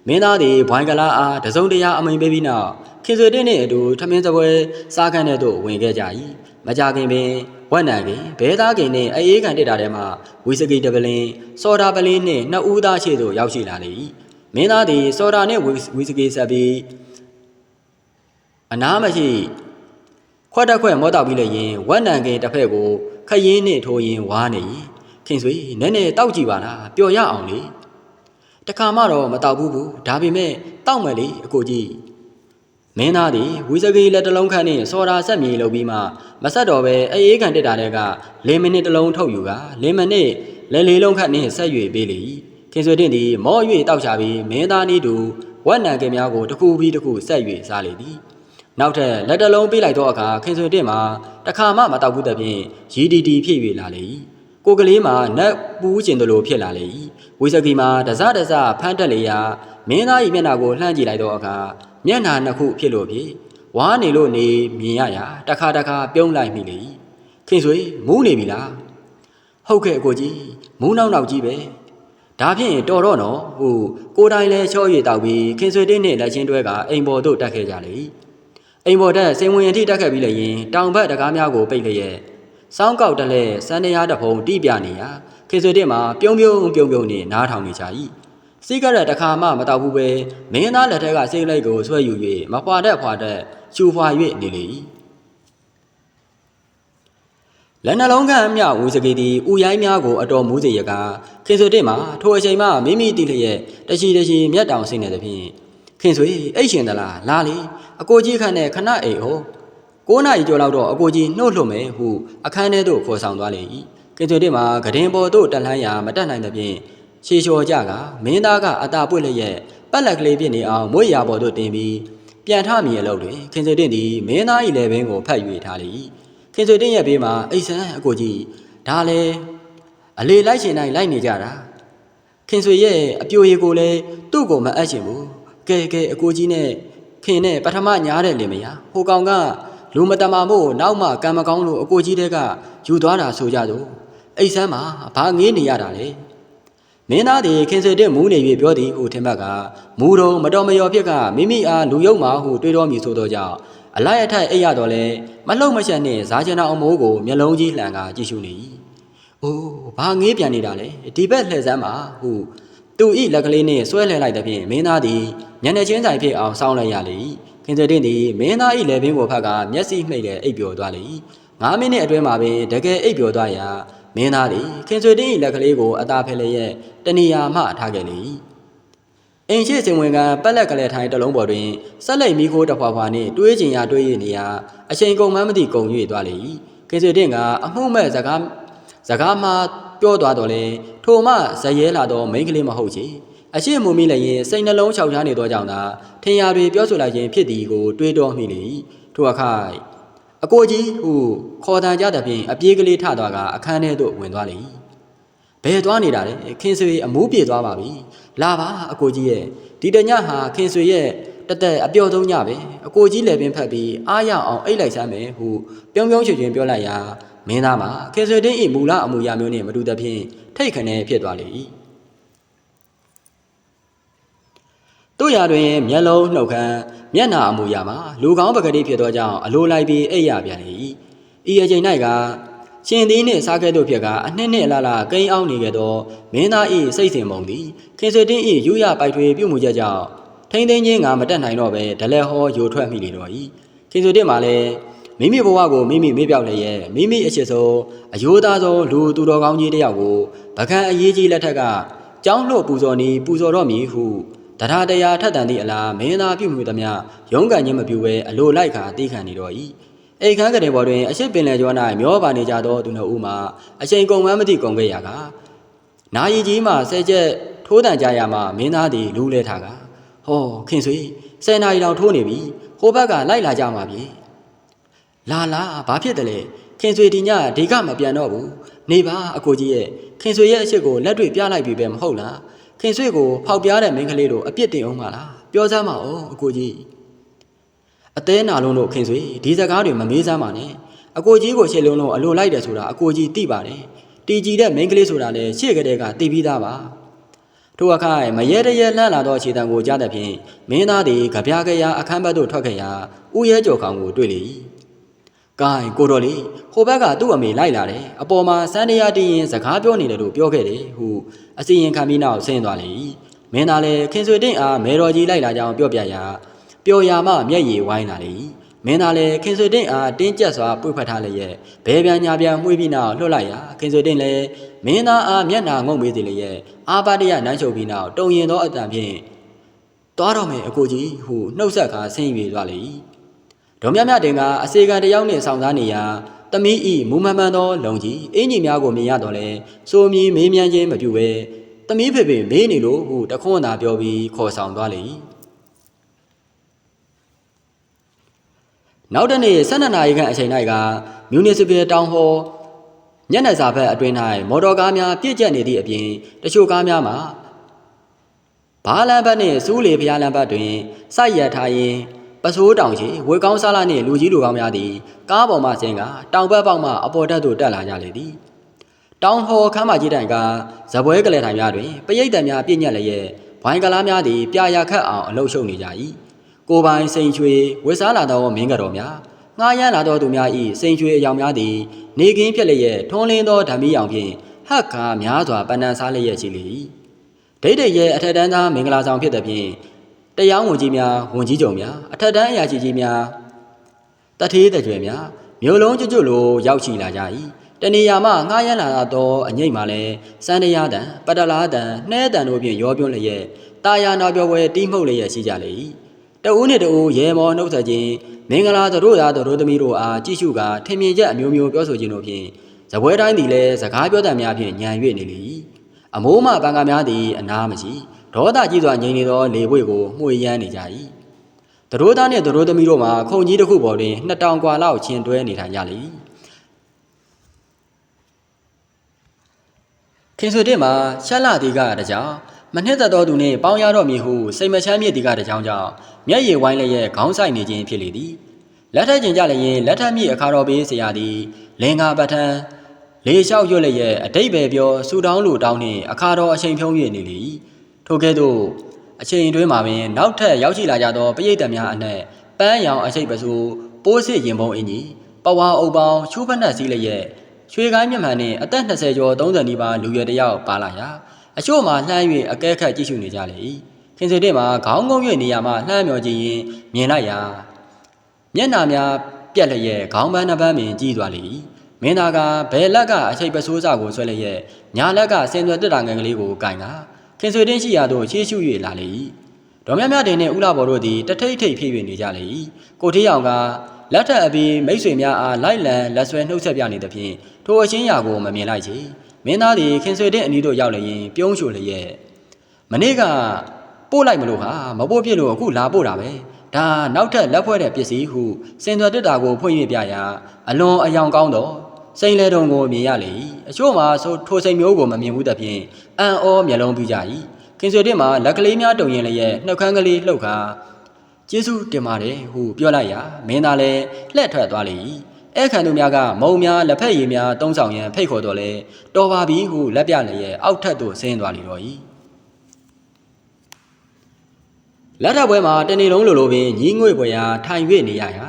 မင်းသားသည်ဘွိုင်းကလာအားတစုံတရာအမိန်ပေးပြီးနောက်ခင်ဆွေတင်းနှင့်အတူထမင်းစပွဲစားခန်းထဲသို့ဝင်ခဲ့ကြ၏မကြခင်ပင်ဝက်နံကင်ဘဲသားကင်နှင့်အေးခံတက်တာထဲမှဝီစကီတပလင်စော်ဒါပလင်းနှင့်နှစ်ဦးသားရှိသို့ရောက်ရှိလာလေ၏မင်းသားသည်စော်ဒါနှင့်ဝီစကီဆက်ပြီးအနားမရှိခွက်တက်ခွက်မောတောက်ပြီးလည်းရင်ဝက်နံကင်တစ်ဖက်ကို ခရင်းနှင့်ထိုးရင်ဝါနေ၏ခင်ဆွေနည်းနည်းတောက်ကြည့်ပါလားပျော်ရအောင်လေတခါမှတော့မတောက်ဘူးဘူးဒါပေမဲ့တောက်မယ်လေအကိုကြီးမင်းသားသည်ဝီစကီလက်တစ်လုံးခန့်နှင့်စော်ဒါဆက်မြေလုပ်ပြီးမှမဆက်တော့ပဲအေးအေးခံတက်တာတဲ့ကလင်းမနစ်တစ်လုံးထုတ်ယူကလင်းမနစ်လဲလေးလုံးခန့်နှင့်ဆက်၍ပေးလေ၏ခင်ဆွေတင်သည်မော၍တောက်ချပြီးမင်းသားနည်းတူဝက်နံကင်များကိုတစ်ခုပြီးတစ်ခုဆက်၍စားလေသည် နောက်ထပ်လက်တလုံးပေးလိုက်တော့အခါခင်ဆွေတင်မှာတခါမှမတောက်ဘူးတဲ့ဖြင့်ရီတီတီဖြစ်၍လာလေ၏ကိုကလေးမှာနတ်ပူးကျင်သလိုဖြစ်လာလေ၏ဝီစကီမှာတစတစဖမ်းတက်လေရာမင်းသား၏မျက်နှာကိုလှမ်းကြည့်လိုက်တော့အခါမျက်နှာနှစ်ခုဖြစ်လို့ဖြစ်ဝါနေလို့နေမြင်ရရာတခါတခါပြုံးလိုက်မိလေ၏ခင်ဆွေမူးနေပြီလားဟုတ်ကဲ့အကိုကြီးမူးနောက်နောက်ကြီးပဲဒါဖြင့်တော်တော့နော်ဟိုကိုတိုင်လဲချော့ရတောက်ပြီးခင်ဆွေတင်းနဲ့လက်ချင်းတွဲကအိမ်ပေါ်သို့တက်ခဲ့ကြလေ အိမ်ပေါ်တက်စိန်ဝင်အထိတက်ခဲ့ပြီးလည်းရင်တောင်ဘက်တကားများကိုပိတ်လျက်စောင်းကောက်တက်လဲစန်းတရားတဖုံတိပြနေရခင်ဆွေတင်းမှာပြုံးပြုံးပြုံးပြုံးနေနားထောင်နေကြ၏စိတ်ကရက်တခါမှမတောက်ဘူးပဲမင်းသားလက်ထက်ကစိတ်လိုက်ကိုဆွဲယူ၍မဖွာတတ်ဖွာတတ်ချူဖွာ၍နေလေ၏လက်နှလုံးကအမြဝူစကေသည်ဥရိုင်းများကိုအတော်မူးစေရကခင်ဆွေတင်မှာထိုအချိန်မှမိမိတိလျက်တချီတချီမျက်တောင်ဆင်းနေသည်ဖြင့် ခင်ဆွေအိတ်ရှင်သလားလာလေအကိုကြီးခန့်နဲ့ခဏအိတ်ဟော9နာရီကျော်လောက်တော့အကိုကြီးနှုတ်လှမယ်ဟုအခန်းထဲသို့ခေါ်ဆောင်သွားလေ၏ခင်ဆွေတင်မှာဂဒင်ပေါ်သို့တက်လှမ်းရာမတက်နိုင်သည်ဖြင့်ရှေလျှော်ကြကမင်းသားကအတာပွင့်လျက်ပက်လက်ကလေးပြစ်နေအောင်မွေးရာပေါ်သို့တင်ပြီးပြန်ထမြည်အလုပ်တွင်ခင်ဆွေတင်သည်မင်းသား၏လေပင်ကိုဖတ်၍ထားလေ၏ခင်ဆွေတင်းရဲ့ဘေးမှာအိတ်ဆန်းအကိုကြီးဒါလေအလေလိုက်ရှင်တိုင်းလိုက်နေကြတာခင်ဆွေရဲ့အပြိုရည်ကိုလည်းသူ့ကိုမအပ်ချင်ဘူး ကဲကဲအကိုကြီးနဲ့ခင်နဲ့ပထမညားတဲ့လင်မယားဟိုကောင်ကလူမတမာမို့နောက်မှကံမကောင်းလို့အကိုကြီးတဲ့ကယူသွားတာဆိုကြတော့အိတ်ဆန်းမှာဘာငေးနေရတာလဲမင်းသားသည်ခင်ဆွေတဲ့မူးနေ၍ပြောသည်ဟုထင်ဘက်ကမူတော်မတော်မလျော်ဖြစ်ကမိမိအားလူယုံမှဟုတွေးတော်မူဆိုသောကြောင့်အလိုက်အထိုက်အိပ်ရတော့လဲမလှုပ်မရှက်နှင့်ဇာကျနာအမိုးကိုမျက်လုံးကြီးလှန်ကကြည့်ရှုနေ၏။အိုးဘာငေးပြန်နေတာလဲဒီဘက်လှည့်စမ်းပါဟု သူဤလက်ကလေးနှင့်ဆွဲလှဲလိုက်တဲ့ဖြင့်မင်းသားသည်ညနေချင်းဆိုင်ဖြစ်အောင်စောင်းလိုက်ရလေ။ခင်စေတင်သည်မင်းသားဤလက်ပင်ကိုဖက်ကမျက်စိမှိတ်တဲ့အိပ်ပျော်သွားလေ။၅မိနစ်အတွင်းမှာပင်တကယ်အိပ်ပျော်သွားရာမင်းသားသည်ခင်ဆွေတင်ဤလက်ကလေးကိုအသာဖဲလျက်တဏီယာမှထားခဲ့လေ။အင်ရှိစင်ဝင်ကပက်လက်ကလေးထိုင်တလုံးပေါ်တွင်ဆက်လက်မီခိုးတဖွာဖွာနှင့်တွေးကျင်ရတွေးရနေရာအချိန်ကုန်မှန်းမသိကုန်၍သွားလေ။ခင်ဆွေတင်ကအမှုမဲ့စကားစကားမှ ပြောသွားတော့လေထိုမှဇရဲလာတော့မိန်းကလေးမဟုတ်ချေအရှိမူမိလည်းရင်စိတ်နှလုံးချောက်ချားနေသောကြောင့်သာထင်ရာတွေပြောဆိုလိုက်ခြင်းဖြစ်သည်ကိုတွေးတောမိလေထိုအခါအကိုကြီးဟုခေါ်တန်ကြတဲ့ဖြင့်အပြေးကလေးထသွားကအခန်းထဲသို့ဝင်သွားလေဘယ်သွားနေတာလဲခင်ဆွေအမူးပြေသွားပါပြီလာပါအကိုကြီးရဲ့ဒီတညဟာခင်ဆွေရဲ့တသက်အပျော်ဆုံးညပဲအကိုကြီးလည်းပင်ဖက်ပြီးအားရအောင်အိတ်လိုက်စမ်းမယ်ဟုပြုံးပြုံးချွချွပြောလိုက်ရာ မင်းသားမှာခေဆွေတင်းဤမူလအမူအရာမျိုးနှင့်မတူသဖြင့်ထိတ်ခနဲဖြစ်သွားလေ၏တို့ရာတွင်မျက်လုံးနှုတ်ခမ်းမျက်နာအမူအရာမှာလူကောင်းပကတိဖြစ်သောကြောင့်အလိုလိုက်ပြီးအိပ်ရပြန်လေ၏ဤအချိန်၌ကရှင်သည်နှင့်စားခဲ့သောဖြစ်ကအနှစ်နှစ်အလားလားကိန်းအောင်နေခဲ့သောမင်းသား၏စိတ်စဉ်ပုံသည်ခင်ဆွေတင်း၏ယူရပိုက်ထွေပြုမှုချက်ကြောင့်ထိမ့်သိမ်းခြင်းကမတက်နိုင်တော့ပဲဒလဲဟောယိုထွက်မိလေတော့၏ခင်ဆွေတင်းမှာလည်း မိမိဘဝကိုမိမိမေ့ပြောက်လျက်မိမိအချစ်ဆုံးအယိုးသားဆုံးလူသူတော်ကောင်းကြီးတယောက်ကိုဗကံအရေးကြီးလက်ထက်ကကြောင်းလှုပ်ပူဇော်နေပူဇော်တော့မည်ဟုတရားတရားထက်တန်သည့်အလားမင်းသားပြုမှုသမျှရုံးကန်ခြင်းမပြုဘဲအလိုလိုက်ခါတိခံနေတော့၏အိတ်ခမ်းကလေးပေါ်တွင်အရှိပင်လေကျော်၌မျောပါနေကြသောသူနှုတ်ဦးမှာအချိန်ကုန်မှန်းမသိကုန်ခဲ့ရကနာယီကြီးမှဆဲချက်ထိုးတန်ကြရမှမင်းသားသည်လူးလဲထားကဟောခင်ဆွေဆယ်နာရီတောင်ထိုးနေပြီဟိုဘက်ကလိုက်လာကြမှာပြီ လာလာဘာဖြစ်တယ်လဲခင်ဆွေဒီညဒီကမပြန်တော့ဘူးနေပါအကိုကြီးရဲ့ခင်ဆွေရဲ့အရှိကိုလက်တွေ့ပြလိုက်ပြီပဲမဟုတ်လားခင်ဆွေကိုဖောက်ပြားတဲ့မင်းကလေးတို့အပြစ်တင်အောင်ပါလားပြောစမ်းပါဦးအကိုကြီးအသေးနာလုံးတို့ခင်ဆွေဒီစကားတွေမမေးစမ်းပါနဲ့အကိုကြီးကိုရှေ့လုံးလုံးအလိုလိုက်တယ်ဆိုတာအကိုကြီးသိပါတယ်တီကြီးတဲ့မင်းကလေးဆိုတာလည်းရှေ့ကလေးကသိပြီးသားပါထိုအခါမရဲတရဲလှမ်းလာသောအခြေတံကိုကြားတဲ့ဖြင့်မင်းသားသည်ကြပြားကြရာအခန်းဘက်သို့ထွက်ခဲ့ရာဥရဲကြော်ခေါင်ကိုတွေ့လေ၏။ ကိုင်းကိုတော်လေးဟိုဘက်ကသူ့အမေလိုက်လာတယ်။အပေါ်မှာစန်းတရားတည်ရင်စကားပြောနေတယ်လို့ပြောခဲ့တယ်ဟုအစီရင်ခံပြီးနောက်ဆင်းသွားလေ၏။မင်းသားလည်းခင်ဆွေတင့်အားမေတော်ကြီးလိုက်လာကြောင်းပြောပြရာပျော်ရာမှမျက်ရည်ဝိုင်းလာလေ၏။မင်းသားလည်းခင်ဆွေတင့်အားတင်းကျပ်စွာပွေဖက်ထားလျက်ဘဲပြန်ညာပြန်မှုပြီးနောက်လွှတ်လိုက်ရာခင်ဆွေတင့်လည်းမင်းသားအားမျက်နာငုံမေးစေလျက်အာပါတရနန်းချုပ်ပြီးနောက်တုံရင်သောအတန်ဖြင့်သွားတော့မယ်အကိုကြီးဟုနှုတ်ဆက်ကာဆင်းပြေသွားလေ၏ ဒေါ်မြမြတင်ကအစေခံတယောက်နှင့်ဆောင်စားနေရာတမီးဤမူမမှန်သောလုံကြီးအင်းကြီးများကိုမြင်ရတော့လဲစိုးမီမေးမြန်းခြင်းမပြုဘဲတမီးဖေဖေမေးနေလို့ဟုတခွန်းသာပြောပြီးခေါ်ဆောင်သွားလေ၏နောက်တနေ့12နာရီခန့်အချိန်၌ကမြူနီစပယ်တောင်ဟော်ညနေစာဘက်အတွင်း၌မော်တော်ကားများပြည့်ကျက်နေသည့်အပြင်တချို့ကားများမှာဘားလန်ဘတ်နှင့်စူးလေဖျားလန်ဘတ်တွင်စိုက်ရထားရင် ပစိုးတောင်ချီဝေကောင်းစားလာနှင့်လူကြီးလူကောင်းများသည်ကားပေါ်မှဆင်းကတောင်ဘက်ပေါက်မှအပေါ်တက်သို့တက်လာကြလေသည်တောင်ဟော်ခမ်းမကြီးတိုင်ကဇပွဲကလေးထိုင်များတွင်ပရိတ်တံများပြည့်ညက်လျက်ဝိုင်းကလားများသည်ပြာရခတ်အောင်အလုရှုပ်နေကြ၏ကိုပိုင်စိန်ချွေဝစ်စားလာသောမင်းကတော်များငှားရမ်းလာသောသူများ၏စိန်ချွေအယောင်များသည်နေကင်းဖြစ်လျက်ထွန်းလင်းသောဓာမီရောင်ဖြင့်ဟက်ကားများစွာပန်းတန်စားလျက်ရှိလေ၏ဒိတ်ဒိတ်ရဲ့အထက်တန်းသားမင်္ဂလာဆောင်ဖြစ်သည်ဖြင့် တရားဝန်ကြီးများဝန်ကြီးချုပ်များအထက်တန်းအရာရှိကြီးများတထေးတကြွယ်များမြို့လုံးကျွတ်ကျွတ်လိုရောက်ရှိလာကြ၏တနေရာမှငှားရမ်းလာသောအငိမ့်မှလည်းစန္ဒယာတံပတလာတံနှဲတံတို့ဖြင့်ရောပြွန်းလျက်တာယာနာပြောပွဲတီးမှုတ်လျက်ရှိကြလေ၏တဦးနှင့်တဦးရဲမောနှုတ်ဆက်ခြင်းမင်္ဂလာတို့ရာတို့သမီးတို့အားကြည့်ရှုကာထင်မြင်ချက်အမျိုးမျိုးပြောဆိုခြင်းတို့ဖြင့်ဇပွဲတိုင်းသည်လည်းစကားပြောတတ်များဖြင့်ညံ၍နေလေ၏အမိုးမှပံကားများသည်အနာမရှိ ဒေါသကြီးစွာငြိမ်နေသောလေပွေကိုမှုရမ်းနေကြ၏တရိုးသားနှင့်တရိုးသမီးတို့မှာခုံကြီးတစ်ခုပေါ်တွင်နှစ်တောင်กว่าလောက်ချင်းတွဲနေထိုင်ကြလေ၏ခင်ဆွေတဲ့မှာချက်လာသည်ကတကြောင်မနှစ်သက်သောသူနှင့်ပေါင်းရတော့မည်ဟုစိတ်မချမ်းမြေ့သည်ကတကြောင်ကြောင့်မျက်ရည်ဝိုင်းလျက်ခေါင်းဆိုင်နေခြင်းဖြစ်လေသည်လက်ထက်ကျင်ကြလျင်လက်ထက်မြင့်အခါတော်ပေးဆရာသည်လင်္ကာပဋ္ဌံလေလျှောက်ရွတ်လျက်အတိတ်ပဲပြောဆူတောင်းလူတောင်းနှင့်အခါတော်အချိန်ဖြုံး၍နေလေ၏ ထို့ကဲ့သို့အချိန်တွင်းမှာပင်နောက်ထပ်ရောက်ရှိလာကြသောပရိသတ်များအနက်ပန်းရောင်အချိတ်ပစုပိုးစစ်ရင်ပုံအင်ကြီးပဝါအုပ်ပေါင်းချူးဖက်နှက်စည်းလျက်ရွှေကိုင်းမျက်မှန်နဲ့အသက်20ကျော်30နီးပါးလူရွယ်တစ်ယောက်ပါလာရာအချို့မှာလှမ်း၍အကဲခတ်ကြည့်ရှုနေကြလေ၏ခင်စေတဲ့မှာခေါင်းငုံ၍နေရာမှာလှမ်းမြော်ကြည့်ရင်မြင်လိုက်ရာမျက်နှာများပြက်လျက်ခေါင်းပန်းနှစ်ပန်းပင်ကြီးသွားလေ၏မင်းသားကဘယ်လက်ကအချိတ်ပစိုးစာကိုဆွဲလျက်ညာလက်ကဆင်သွယ်တက်တာငယ်ကလေးကိုကင်လာ ခင်ဆွေတင်းရှိရာသို့ချေးရှု၍လာလေ၏ဒေါ်မြမြတင်နှင့်ဦးလာဘော်တို့သည်တထိတ်ထိတ်ဖြစ်၍နေကြလေ၏ကိုထေးအောင်ကလက်ထပ်အပြီးမိတ်ဆွေများအားလိုက်လံလက်ဆွဲနှုတ်ဆက်ပြနေသဖြင့်ထိုအချင်းရာကိုမမြင်လိုက်ချေမင်းသားသည်ခင်ဆွေတင်းအနီးသို့ရောက်လျင်ပြုံးချိုလျက်မနေ့ကပို့လိုက်မလို့ဟာမပို့ပြစ်လို့အခုလာပို့တာပဲဒါနောက်ထပ်လက်ဖွဲ့တဲ့ပစ္စည်းဟုစင်သွယ်တက်တာကိုဖွင့်ပြပြရာအလွန်အယောင်ကောင်းတော့ စိန်လဲတုံကိုမြင်ရလေ၏အချို့မှာဆိုထိုစိန်မျိုးကိုမမြင်ဘူးသဖြင့်အံ့ဩမျက်လုံးပြကြ၏ခင်ဆွေတင်းမှာလက်ကလေးများတုံရင်လည်းနှုတ်ခမ်းကလေးလှုပ်ခါကျေးဇူးတင်ပါတယ်ဟုပြောလိုက်ရာမင်းသားလည်းလှည့်ထွက်သွားလေ၏အဲ့ခံသူများကမုံများလက်ဖက်ရည်များတုံးဆောင်ရန်ဖိတ်ခေါ်တော်လဲတော်ပါပြီဟုလက်ပြလည်းရဲ့အောက်ထပ်သို့ဆင်းသွားလေတော့၏လက်ထပ်ပွဲမှာတနေ့လုံးလိုလိုပင်ညီးငွေ့ပွဲရာထိုင်၍နေရရာ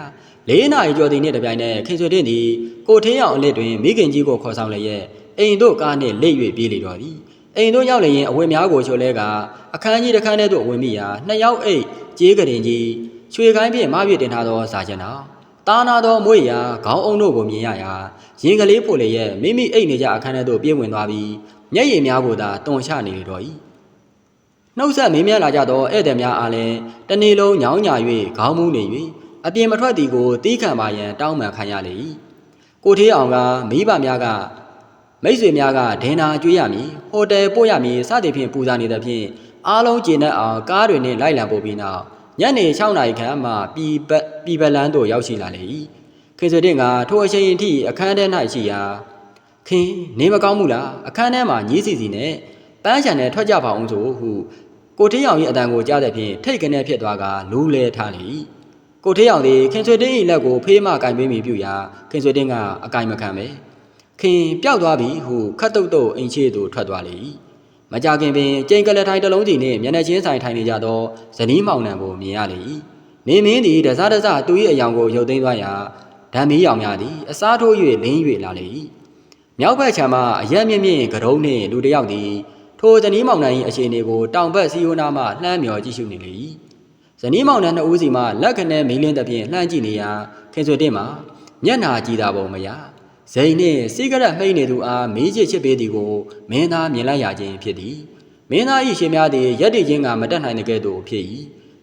လေးနာရီကျော်သည်နှင့်တပြိုင်နက်ခင်ဆွေတင်းသည်ကိုထင်းအောင်အလစ်တွင်မိခင်ကြီးကိုခေါ်ဆောင်လျက်အိမ်တို့ကားနှင့်လိတ်၍ပြေးလေတော်သည်အိမ်တို့ရောက်လျင်အဝတ်များကိုချိုလဲကအခန်းကြီးတစ်ခန်းထဲသို့ဝင်မိရာနှစ်ယောက်အိတ်ကြေးကရင်ကြီးချွေကိုင်းဖြင့်မပြည့်တင်ထားသောစာချင်တော်တာနာသောမွေရာခေါင်းအုံတို့ကိုမြင်ရရာရင်ကလေးဖို့လေရဲ့မိမိအိတ်နေကြအခန်းထဲသို့ပြေးဝင်သွားပြီးမျက်ရည်များကိုသာတွန်ချနေလေတော်၏နှုတ်ဆက်မင်းများလာကြသောဧည့်သည်များအားလည်းတနေ့လုံးညောင်းညာ၍ခေါင်းမူးနေ၍ အပြင်မထွက်သည်ကိုတီးခံပါရန်တောင်းပန်ခံရလေ၏ကိုထေးအောင်ကမိဘများကမိတ်ဆွေများကဒင်နာကျွေးရမည်ဟိုတယ်ပို့ရမည်စသည်ဖြင့်ပူဇာနေသဖြင့်အားလုံးကျေနပ်အောင်ကားတွေနှင့်လိုက်လံပို့ပြီးနောက်ညနေ6နာရီခန့်မှပြည်ပတ်ပြည်ပလန်းသို့ရောက်ရှိလာလေ၏ခင်စွေတင်ကထိုအချိန်အထိအခန်းထဲ၌ရှိရာခင်နေမကောင်းဘူးလားအခန်းထဲမှာညီးစီစီနဲ့ပန်းချန်နဲ့ထွက်ကြပါအောင်ဆိုဟုကိုထေးအောင်၏အတန်ကိုကြားတဲ့ဖြင့်ထိတ်ကနေဖြစ်သွားကလူးလဲထားလေ၏ ကိုထေးအောင်သည်ခင်ဆွေတင်း၏လက်ကိုဖေးမှကင်ပေးမိပြုရာခင်ဆွေတင်းကအကင်မခံပဲခင်ပျောက်သွားပြီဟုခတ်တုတ်တုတ်အိမ်ရှိသို့ထွက်သွားလေ၏မကြခင်ပင်ကျိန်ကလက်ထိုင်တစ်လုံးစီနှင့်မျက်နှာချင်းဆိုင်ထိုင်နေကြသောဇနီးမောင်နှံကိုမြင်ရလေ၏နေမင်းသည်တစားတစားသူ၏အယောင်ကိုရုပ်သိမ်းသွားရာဓာမီးရောင်များသည်အစားထိုး၍လင်း၍လာလေ၏မြောက်ဘက်ခြမ်းမှအရက်မြင့်မြင့်ကရုံးနှင့်လူတစ်ယောက်သည်ထိုဇနီးမောင်နှံ၏အခြေအနေကိုတောင်ဘက်စီယိုနာမှလှမ်းမြော်ကြည့်ရှုနေလေ၏ ဇနီးမောင်နှံနှစ်ဦးစီမှလက်ခနဲ့မင်းလင်းသဖြင့်လှမ်းကြည့်နေရာခင်ဆွေတင်မှာမျက်နာကြည်သာပုံမရဇိန်နှင့်စိကရက်မှိတ်နေသူအားမေးချစ်ချစ်ပေးသည်ကိုမင်းသားမြင်လိုက်ရခြင်းဖြစ်သည်မင်းသား၏ရှင်များသည်ရက်တည်ခြင်းကမတက်နိုင်တဲ့ကဲ့သို့ဖြစ်၏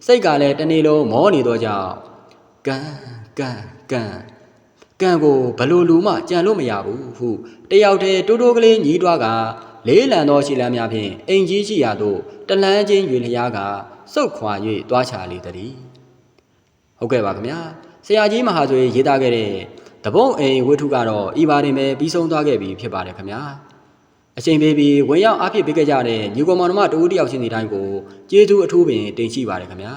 စိတ်ကလည်းတနေ့လုံးမောနေသောကြောင့်ကံကံကံကံကိုဘလို့လူမှကြံလို့မရဘူးဟုတယောက်တည်းတိုးတိုးကလေးညီးတွားကလေးလံသောခြေလမ်းများဖြင့်အိမ်ကြီးရှိရာသို့တလန်းချင်းရွေလျားက စုတ်ခွာ၍တွားချလေသည်ဟုတ်ကဲ့ပါခင်ဗျာဆရာကြီးမဟာဆိုရေးသားခဲ့တဲ့တပုံးအိမ်ဝိထုကတော့ဤပါရင်ပဲပြီးဆုံးသွားခဲ့ပြီဖြစ်ပါတယ်ခင်ဗျာအချိန်ပေးပြီးဝင်ရောက်အားဖြည့်ပေးခဲ့ကြတဲ့ညီကောင်မောင်နှမတူတယောက်ချင်းစီတိုင်းကိုကျေးဇူးအထူးပင်တင်ရှိပါတယ်ခင်ဗျာ